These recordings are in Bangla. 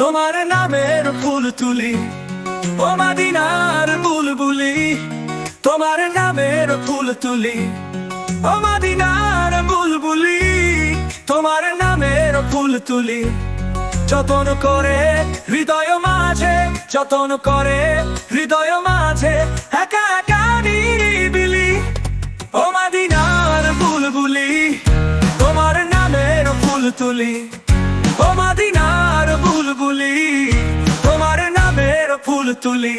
তোমার নামের ফুল তুলি, ও মাদিনার বুলবুলি, তোমার নামের ফুল তুলি, ও মাদিনার বুলবুলি, তোমার নামের ফুল তুলি। যতন করে হৃদয় মাঝে, যতন করে হৃদয় মাঝে, একা একা নিরিবিলি, ও মাদিনার বুলবুলি, তোমার নামের ফুল তুলি, ও মাদিনার তুলি।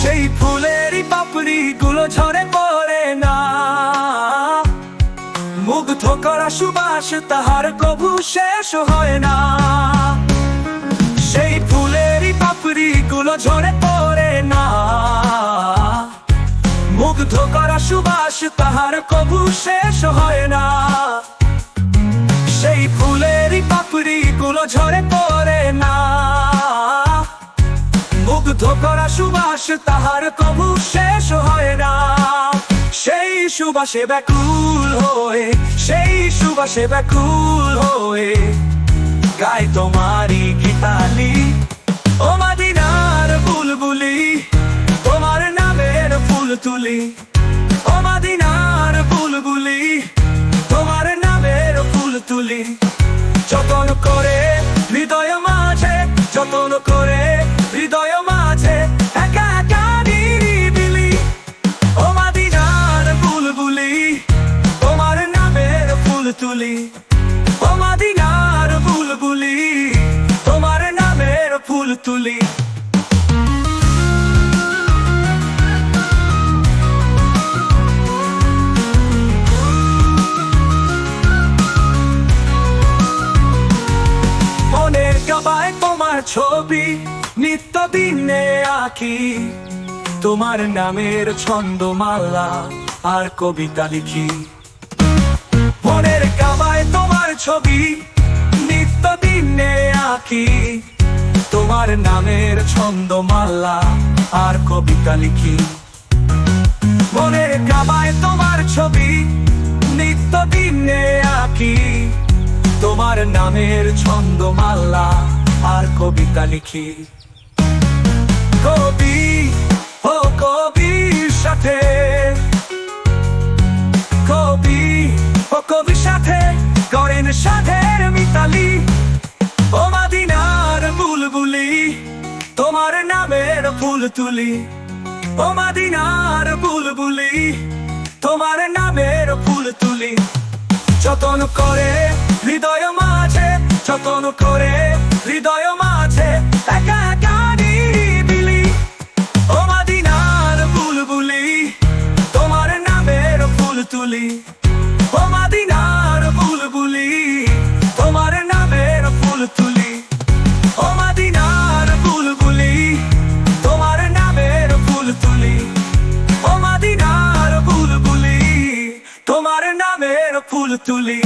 সেই ফুলেরই পাপড়ি গুলো ঝরে পড়ে না। মুগ্ধ করা সুবাস তাহার কবু শেষ হয় না। সেই ফুলেরই পাপড়ি গুলো ঝরে পড়ে না। মুগ্ধ করা সুবাস, তাহার কবু শেষ হয় না। সেই ফুলেরই পাপড়ি গুলো ঝরে পড়ে না। মুগ্ধ করা সুবাস, তাহার কবু শেষ হয় না। সেই সুবাসে ব্যাকুল হয়ে, সেই সুবাসে ব্যাকুল হয়ে গায় তোমারই গীতালি। ও তুলি। ও মাদিনার বুলবুলি, তোমার নামের ফুল তুলি যতন করে হৃদয় মাঝে, যতন করে হৃদয় মাঝে, একা একা তোমার নামের ফুল তুলি ও মাদিনার বুলবুলি, তোমার নামের ফুল তুলি তোমার ছবি নিত্য দিনে আঁকি। তোমার নামের ছন্দমালা আর কবিতা লিখি। মনের কামায় তোমার ছবি নিত্য দিনে আঁকি। তোমার নামের ছন্দমালা আর কবিতা লিখি। মনের গাবায় তোমার ছবি নিত্য দিনে আঁকি। তোমার নামের ছন্দমালা আর কবিতা লিখি। কবি, ও কবির সাথে। কবি, ও কবির সাথে করেন সাথের মিতালি। ও মাদিনার বুলবুলি, তোমার নামের ফুল তুলি ও মাদিনার বুলবুলি, তোমার নামের ফুল তুলি যতন করে হৃদয় মাঝে, যতন করে হৃদয় মাঝে একা একা নিরিবিলি। ও মাদিনার বুলবুলি, তোমার নামের ফুল তুলি ও মাদিনার বুলবুলি, তোমার নামের ফুল তুলি ও মাদিনার বুলবুলি, তোমার নামের ফুল তুলি ও মাদিনার বুলবুলি, তোমার নামের ফুল তুলি